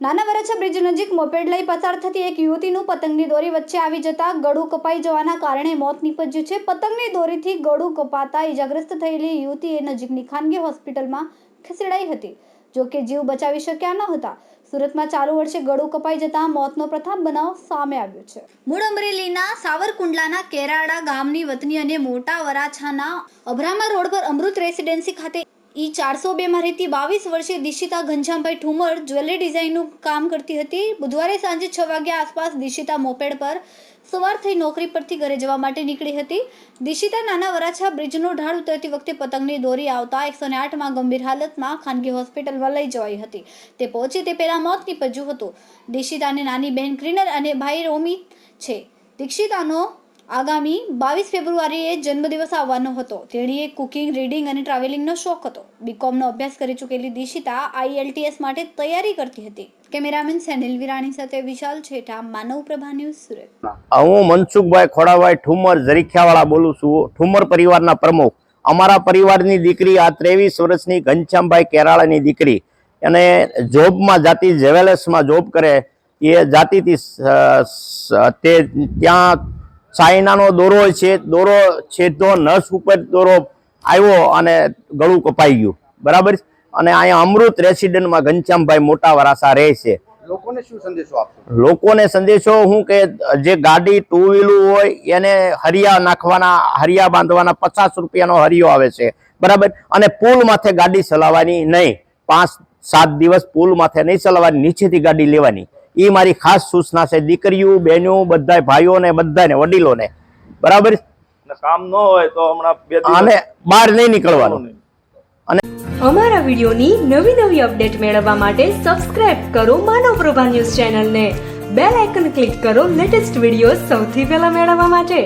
નાના વરછા બ્રિજ નજીક મોપેડ લઈ પસાર થતી એક યુવતીનું પતંગની દોરી વચ્ચે આવી જતા ગળું કપાઈ જવાના કારણે મોત નીપજ્યું છે. પતંગની દોરીથી ગળું કપાતા ઈજાગ્રસ્ત થયેલી યુવતીએ નજીકની ખાનગી હોસ્પિટલમાં ખસેડાઈ હતી. જો કે જીવ બચાવી શક્યા ન હતા. સુરતમાં ચાલુ વર્ષે ગળું કપાઈ જતા મોતનો પ્રથમ બનાવ સામે આવ્યો છે. મૂળ અમરેલીના સાવરકુંડલાના કેરાડા ગામની વતની અને મોટા વરાછાના અભરામા રોડ પર અમૃત રેસિડેન્સી ખાતે ઈ ચારસો બેમાં રહેતી બાવીસ વર્ષીય દિશિતા ઘનશ્યામભાઈ ઠુમર જ્વેલરી ડિઝાઇનનું કામ કરતી હતી. બુધવારે સાંજે છ વાગ્યા આસપાસ દિશિતા મોપેડ પર સવાર થઈ નોકરી પરથી ઘરે જવા માટે નીકળી હતી. દિશિતા નાના વરાછા બ્રિજનો ઢાળ ઉતરતી વખતે પતંગની દોરી આવતા એકસો ને આઠમાં ગંભીર હાલતમાં ખાનગી હોસ્પિટલમાં લઈ જવાઈ હતી. તે પહોંચી તે પહેલાં મોત નીપજ્યું હતું. દિશિતાની નાની બહેન ક્રિનર અને ભાઈ રોમી છે. દીક્ષિતાનો આગામી બાવીસ ફેબ્રુઆરીએ જન્મદિવસ આવવાનો હતો. તેણીએ કુકિંગ, રીડિંગ અને ટ્રાવેલિંગનો શોખ હતો. બીકોમનો અભ્યાસ કરી ચૂકેલી દિશિતા આઈએલટીએસ માટે તૈયારી કરતી હતી. કેમેરામેન સેનિલ વિરાણી સાથે વિશાલ છેઠા, માનવ પ્રભા ન્યૂઝ સુરત. હું મનસુખભાઈ ખોડાભાઈ ઠુમર જરીખ્યાવાળા બોલું છું. ઠુમર પરિવારના પ્રમુખ. અમારા પરિવારની દીકરી આ ત્રેવીસ વર્ષની ઘનશ્યામભાઈ કેરાળાની દીકરી. અને જોબમાં જાતી જેવેલર્સમાં જોબ કરે. એ જાતિથી તે ત્યાં ચાઇનાનો દોરો છે દોરો છેદો નસ ઉપર દોરો આવ્યો અને ગળું કપાઈ ગયું. બરાબર? અને અહીંયા અમૃત રેસિડેન્ટમાં ઘનશ્યામભાઈ મોટા વરાસા રહે છે. લોકોને શું સંદેશો આપશો? લોકોને સંદેશો હું કે જે ગાડી ટુ વ્હીલું હોય એને હરિયા નાખવાના હરિયા બાંધવાના પચાસ રૂપિયાનો હરિયો આવે છે. બરાબર? અને પુલ માથે ગાડી ચલાવવાની નહીં. પાંચ સાત દિવસ પુલ માથે નહીં ચલાવવાની નીચેથી ગાડી લેવાની. એ મારી ખાસ સૂચના છે દીકરીઓ બહેનો બધા ભાઈઓને બધાને વડીલોને. બરાબર? ને કામ ન હોય તો હમણાં અને બહાર નહીં નીકળવાનું. અને અમારા વિડીયોની નવી નવી અપડેટ મેળવવા માટે સબસ્ક્રાઇબ કરો માનવ પ્રભા ન્યૂઝ ચેનલને. બેલ આઇકન ક્લિક કરો લેટેસ્ટ વીડિયો સૌથી પહેલા મેળવવા માટે.